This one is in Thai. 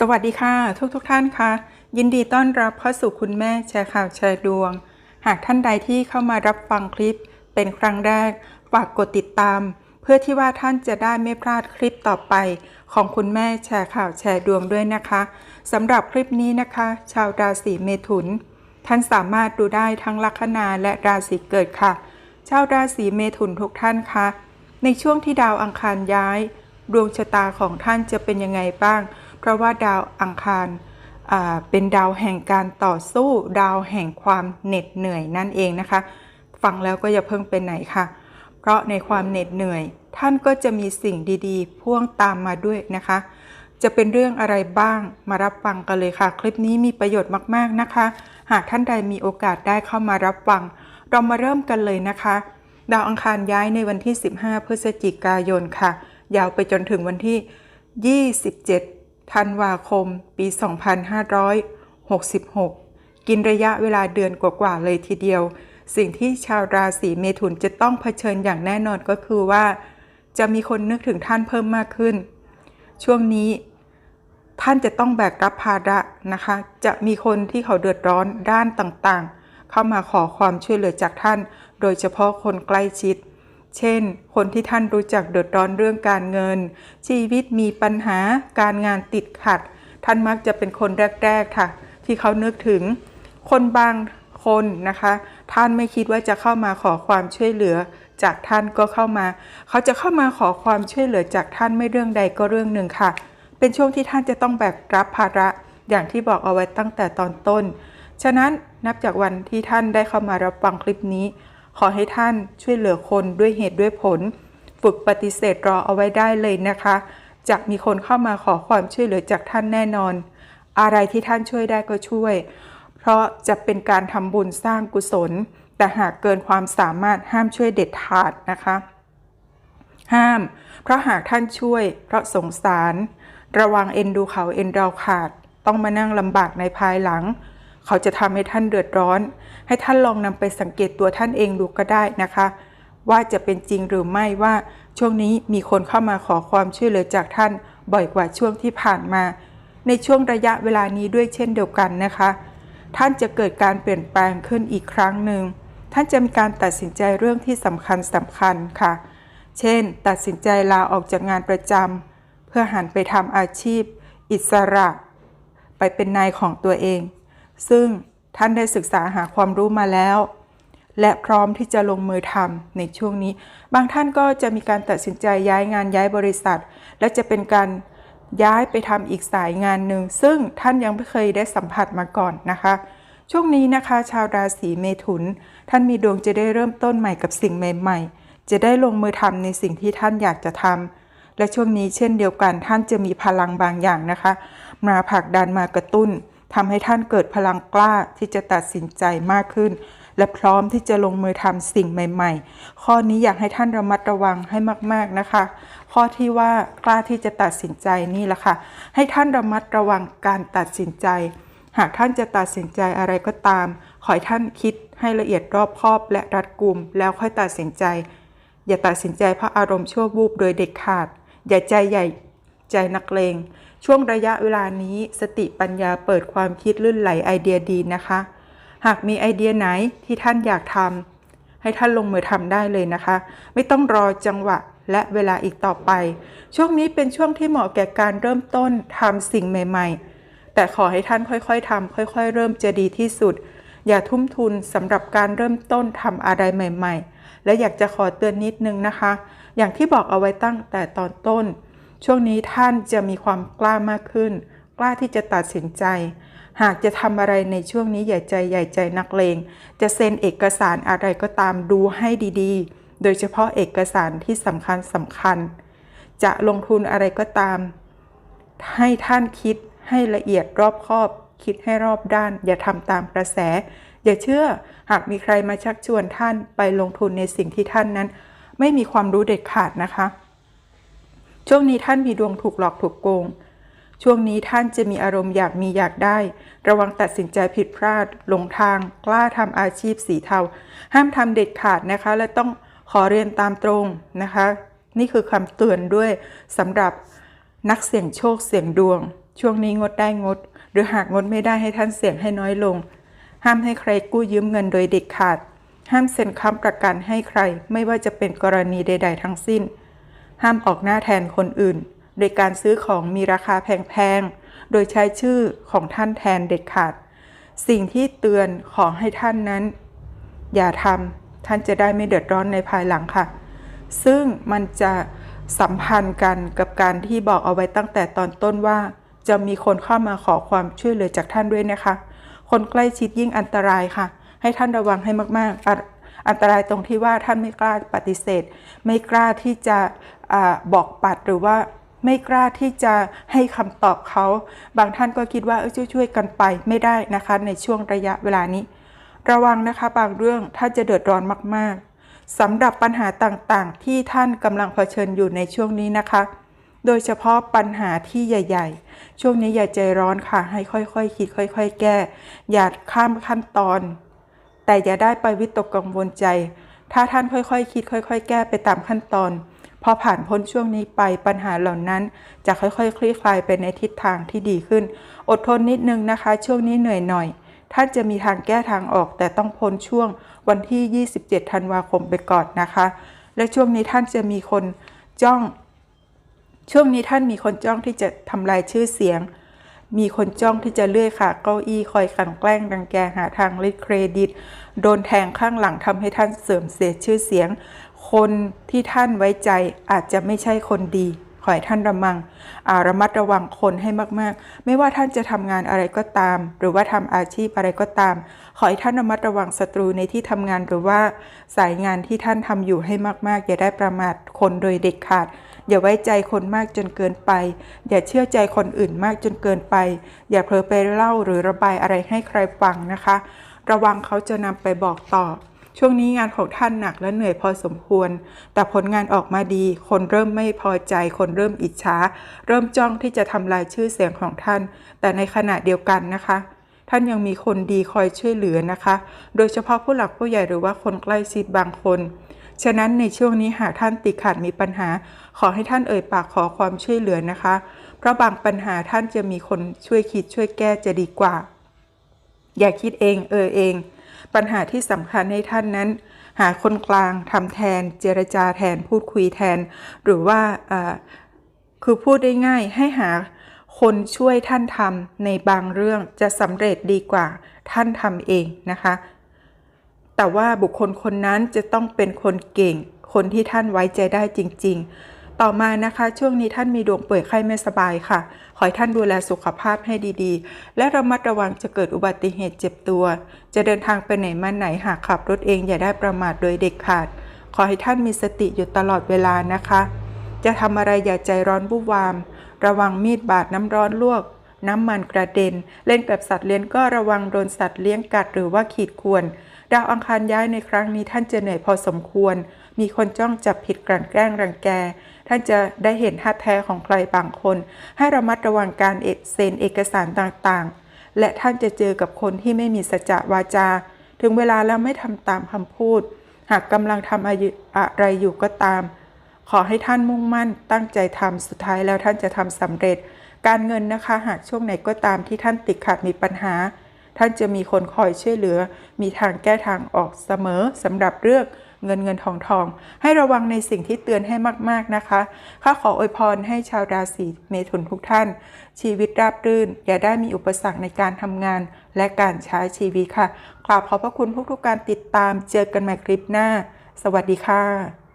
สวัสดีค่ะ ทุกทุกท่านค่ะ ยินดีต้อนรับเข้าสู่คุณแม่แชร์ข่าวแชร์ดวง หากท่านใดที่เข้ามารับฟังคลิปเป็นครั้งแรก ฝากกดติดตาม เพื่อที่ว่าท่านจะได้ไม่พลาดคลิปต่อไป ของคุณแม่แชร์ข่าวแชร์ดวงด้วยนะคะสำหรับคลิปนี้นะคะ ชาวราศีเมถุน ท่านสามารถดูได้ทั้งลัคนาและราศีเกิดค่ะ ชาวราศีเมถุนทุกท่านคะในช่วงที่ดาวอังคารย้าย ดวงชะตาของท่านจะเป็นยังไงบ้าง ราะว่าดาวอังคารเป็นดาวแห่งการต่อสู้ดาวแห่งความเหน็ดเหนื่อยนั่นเองนะคะ ฟังแล้วก็อย่าเพิ่งเป็นไหนค่ะ เพราะในความเหน็ดเหนื่อย ท่านก็จะมีสิ่งดีๆ พ่วงตามมาด้วยนะคะ จะเป็นเรื่องอะไรบ้างมารับฟังกันเลยค่ะ คลิปนี้มีประโยชน์มากๆนะคะ หากท่านใดมีโอกาสได้เข้ามารับฟัง เรามาเริ่มกันเลยนะคะ ดาวอังคารย้ายในวันที่ 15 พฤศจิกายนค่ะ ยาวไปจนถึงวันที่ 27 ธันวาคม ปี 2566 กินระยะเวลาเดือนกว่าๆเลยทีเดียว สิ่งที่ชาวราศีเมถุนจะต้องเผชิญอย่างแน่นอนก็คือว่า จะมีคนนึกถึงท่านเพิ่มมากขึ้น ช่วงนี้ท่านจะต้องแบกรับภาระนะคะ จะมีคนที่เขาเดือดร้อนด้านต่างๆ เข้ามาขอความช่วยเหลือจากท่าน โดยเฉพาะคนใกล้ชิด เช่น คนที่ท่านรู้จักเดือดร้อนเรื่องการเงิน ชีวิตมีปัญหาการงานติดขัด ท่านมักจะเป็นคนแรก ๆค่ะ ที่เขานึกถึง คนบางคนนะคะ ท่านไม่คิดว่าจะเข้ามาขอความช่วยเหลือจากท่านก็เข้ามา เขาจะเข้ามาขอความช่วยเหลือจากท่านไม่เรื่องใดก็เรื่องหนึ่งค่ะ เป็นช่วงที่ท่านจะต้องแบกรับภาระอย่างที่บอกเอาไว้ตั้งแต่ตอนต้น ฉะนั้นนับจากวันที่ท่านได้เข้ามารับฟังคลิปนี้ ขอให้ท่านช่วยเหลือคนด้วยเหตุด้วยผล ฝึกปฏิเสธรอเอาไว้ได้เลยนะคะจะมีคนเข้ามาขอความช่วยเหลือจากท่านแน่นอน อะไรที่ท่านช่วยได้ก็ช่วย เพราะจะเป็นการทำบุญสร้างกุศล แต่หากเกินความสามารถห้ามช่วยเด็ดขาดนะคะ ห้าม เพราะหากท่านช่วย เพราะสงสาร ระวังเอ็นดูเขาเอ็นเราขาด ต้องมานั่งลำบากในภายหลัง เขาจะทำให้ท่านเดือดร้อน ให้ท่านลองนำไปสังเกตตัวท่านเองดูก็ได้นะคะ ว่าจะเป็นจริงหรือไม่ว่าช่วงนี้มีคนเข้ามาขอความช่วยเหลือจากท่านบ่อยกว่าช่วงที่ผ่านมา ในช่วงระยะเวลานี้ด้วยเช่นเดียวกันนะคะ ท่านจะเกิดการเปลี่ยนแปลงขึ้นอีกครั้งหนึ่งท่านจะมีการตัดสินใจเรื่องที่สำคัญสำคัญค่ะ เช่น ตัดสินใจลาออกจากงานประจำเพื่อหันไปทำอาชีพ อิสระ ไปเป็นนายของตัวเอง ซึ่งท่านได้ศึกษาหาความรู้มาแล้ว และพร้อมที่จะลงมือทำในช่วงนี้ บางท่านก็จะมีการตัดสินใจย้ายงานย้ายบริษัท และจะเป็นการย้ายไปทำอีกสายงานหนึ่ง ซึ่งท่านยังไม่เคยได้สัมผัสมาก่อนนะคะ ช่วงนี้นะคะ ชาวราศีเมถุน ท่านมีดวงจะได้เริ่มต้นใหม่กับสิ่งใหม่ ๆ จะได้ลงมือทำในสิ่งที่ท่านอยากจะทำและช่วงนี้เช่นเดียวกันท่านจะมีพลังบางอย่างนะคะ มาผลักดันมากระตุ้น ทำให้ท่านเกิดพลังกล้าที่จะตัดสินใจมากขึ้น และพร้อมที่จะลงมือทำสิ่งใหม่ ๆ ข้อนี้อยากให้ท่านระมัดระวังให้มาก ๆนะคะ ข้อที่ว่ากล้าที่จะตัดสินใจนี่แหละค่ะ ให้ท่านระมัดระวังการตัดสินใจ หากท่านจะตัดสินใจอะไรก็ตาม ขอให้ท่านคิดให้ละเอียดรอบคอบและรัดกุม แล้วค่อยตัดสินใจ อย่าตัดสินใจเพราะอารมณ์ชั่ววูบโดยเด็ดขาด อย่าใจใหญ่ใจนักเลง ช่วงระยะเวลานี้สติปัญญาเปิดความคิดลื่นไหลไอเดียดีนะคะ หากมีไอเดียไหนที่ท่านอยากทำให้ท่านลงมือทำได้เลยนะคะ ไม่ต้องรอจังหวะและเวลาอีกต่อไป ช่วงนี้เป็นช่วงที่เหมาะแก่การเริ่มต้นทำสิ่งใหม่ ๆ แต่ขอให้ท่านค่อยๆทำค่อย ๆ เริ่มจะดีที่สุด อย่าทุ่มทุนสำหรับการเริ่มต้นทำอะไรใหม่ ๆ และอยากจะขอเตือนนิดนึงนะคะ อย่างที่บอกเอาไว้ตั้งแต่ตอนต้น ช่วงนี้ท่านจะมีความกล้ามากขึ้น กล้าที่จะตัดสินใจ หากจะทำอะไรในช่วงนี้อย่ใจใหญ่ใจนักเลง จะเซ็นเอกสารอะไรก็ตามดูให้ดีๆ โดยเฉพาะเอกสารที่สำคัญสำคัญ จะลงทุนอะไรก็ตาม ให้ท่านคิดให้ละเอียดรอบคอบ คิดให้รอบด้าน อย่าทำตามกระแส อย่าเชื่อหากมีใครมาชักชวนท่านไปลงทุนในสิ่งที่ท่านนั้น ไม่มีความรู้เด็ดขาดนะคะ ช่วงนี้ท่านมีดวงถูกหลอกถูกโกง ช่วงนี้ท่านจะมีอารมณ์อยากมีอยากได้ ระวังตัดสินใจผิดพลาดหลงทาง กล้าทำอาชีพสีเทา ห้ามทำเด็ดขาดนะคะ และต้องขอเรียนตามตรงนะคะ นี่คือคำเตือนด้วยสำหรับนักเสี่ยงโชคเสี่ยงดวง ช่วงนี้งดได้งด หรือหากงดไม่ได้ให้ท่านเสี่ยงให้น้อยลง ห้ามให้ใครกู้ยืมเงินโดยเด็ดขาด ห้ามเซ็นค้ำประกันให้ใคร ไม่ว่าจะเป็นกรณีใด ๆ ทั้งสิ้น ห้ามออกหน้าแทนคนอื่น โดยการซื้อของมีราคาแพงๆ โดยใช้ชื่อของท่านแทนเด็ดขาด สิ่งที่เตือนขอให้ท่านนั้น อย่าทำท่านจะได้ไม่เดือดร้อนในภายหลังค่ะ ซึ่งมันจะสัมพันธ์กันกับการที่บอกเอาไว้ตั้งแต่ตอนต้นว่า จะมีคนเข้ามาขอความช่วยเหลือจากท่านด้วยนะคะ คนใกล้ชิดยิ่งอันตรายค่ะ ให้ท่านระวังให้มากๆอ,อันตรายตรงที่ว่าท่านไม่กล้าปฏิเสธ ไม่กล้าที่จะ บอกปัดหรือว่าไม่กล้าที่จะให้คำตอบเขา บางท่านก็คิดว่าเออช่วยๆกันไปไม่ได้นะคะ ในช่วงระยะเวลานี้ ระวังนะคะบางเรื่องท่านจะเดือดร้อนมากๆสำหรับปัญหาต่างๆ ที่ท่านกำลังเผชิญอยู่ในช่วงนี้นะคะ โดยเฉพาะปัญหาที่ใหญ่ ๆ ช่วงนี้อย่าใจร้อนค่ะ ให้ค่อยๆคคิดค่อย ๆ แก้ อย่าข้ามขั้นตอน แต่อย่าได้ไปวิตกกังวลใจ ถ้าท่านค่อยๆคคิดค่อย ๆ แก้ไปตามขั้นตอน พอผ่านพ้นช่วงนี้ไปปัญหาเหล่านั้น จะค่อยๆ คลี่คลายไปในทิศทางที่ดีขึ้น อดทนนิดนึงนะคะ ช่วงนี้เหนื่อยหน่อยท่านจะมีทางแก้ทางออกแต่ต้องพ้นช่วงวันที่ 27 ธันวาคมไปก่อนนะคะ และช่วงนี้ท่านจะมีคนจ้อง ช่วงนี้ท่านมีคนจ้องที่จะทำลายชื่อเสียง มีคนจ้องที่จะเลื่อยขาเก้าอี้คอยกันแกล้งรังแกหาทางลิดเครดิต โดนแทงข้างหลังทำให้ท่านเสื่อมเสียชื่อเสียง คนที่ท่านไว้ใจอาจจะไม่ใช่คนดี ขอให้ท่านระมังอาระมัดระวังคนให้มากๆ ไม่ว่าท่านจะทำงานอะไรก็ตาม หรือว่าทำอาชีพอะไรก็ตาม ขอให้ท่านระมัดระวังศัตรูในที่ทำงานหรือว่าสายงานที่ท่านทำอยู่ให้มากๆ อย่าได้ประมาทคนโดยเด็ดขาด อย่าไว้ใจคนมากจนเกินไป อย่าเชื่อใจคนอื่นมากจนเกินไป อย่าเผลอไปเล่าหรือระบายอะไรให้ใครฟังนะคะ ระวังเขาจะนำไปบอกต่อ ช่วงนี้งานของท่านหนักและเหนื่อยพอสมควร แต่ผลงานออกมาดี คนเริ่มไม่พอใจ คนเริ่มอิจฉา เริ่มจ้องที่จะทำลายชื่อเสียงของท่าน แต่ในขณะเดียวกันนะคะ ท่านยังมีคนดีคอยช่วยเหลือนะคะ โดยเฉพาะผู้หลักผู้ใหญ่หรือว่าคนใกล้ชิดบางคนฉะนั้นในช่วงนี้หากท่านติดขัดมีปัญหา ขอให้ท่านเอ่ยปากขอความช่วยเหลือนะคะ เพราะบางปัญหาท่านจะมีคนช่วยคิดช่วยแก้จะดีกว่า อย่าคิดเองเออเอง ปัญหาที่สำคัญให้ท่านนั้น หาคนกลางทำแทน เจรจาแทน พูดคุยแทน หรือว่าคือพูดได้ง่ายให้หาคนช่วยท่านทำในบางเรื่องจะสำเร็จดีกว่าท่านทำเองนะคะ แต่ว่าบุคคลคนนั้นจะต้องเป็นคนเก่ง คนที่ท่านไว้ใจได้จริง ๆ ต่อมานะคะ ช่วงนี้ท่านมีดวงป่วยไข้ไม่สบายค่ะ ขอให้ท่านดูแลสุขภาพให้ดีๆ และระมัดระวังจะเกิดอุบัติเหตุเจ็บตัว จะเดินทางไปไหนมาไหนหากขับรถเองอย่าได้ประมาทโดยเด็ดขาด ขอให้ท่านมีสติอยู่ตลอดเวลานะคะ จะทำอะไรอย่าใจร้อนบุบวาม ระวังมีดบาดน้ำร้อนลวก น้ำมันกระเด็น เล่นกับสัตว์เลี้ยงก็ระวังโดนสัตว์เลี้ยงกัดหรือว่าขีดข่วน ดาวอังคารย้ายในครั้งนี้ท่านจะเหนื่อยพอสมควร มีคนจ้องจับผิดกลั่นแกล้งรังแก ท่านจะได้เห็นท่าแท้ของใครบางคน ให้ระมัดระวังการเอกเซ็นเอกสารต่างๆ และท่านจะเจอกับคนที่ไม่มีสัจวาจา ถึงเวลาแล้วไม่ทำตามคำพูด หากกำลังทำอะไรอยู่ก็ตามขอให้ท่านมุ่งมั่นตั้งใจทำสุดท้ายแล้วท่านจะทำสำเร็จ การเงินนะคะ หากช่วงไหนก็ตามที่ท่านติดขัดมีปัญหา ท่านจะมีคนคอยช่วยเหลือ มีทางแก้ทางออกเสมอสำหรับเรื่องเงินเงินทองทอง ให้ระวังในสิ่งที่เตือนให้มาก ๆ นะคะข้าขออวยพรให้ชาวราศีเมถุนทุกท่าน ชีวิตราบรื่น อย่าได้มีอุปสรรคในการทำงาน และการใช้ชีวิตค่ะกราบขอบพระคุณทุกๆการติดตามเจอกันใหม่คลิปหน้า สวัสดีค่ะ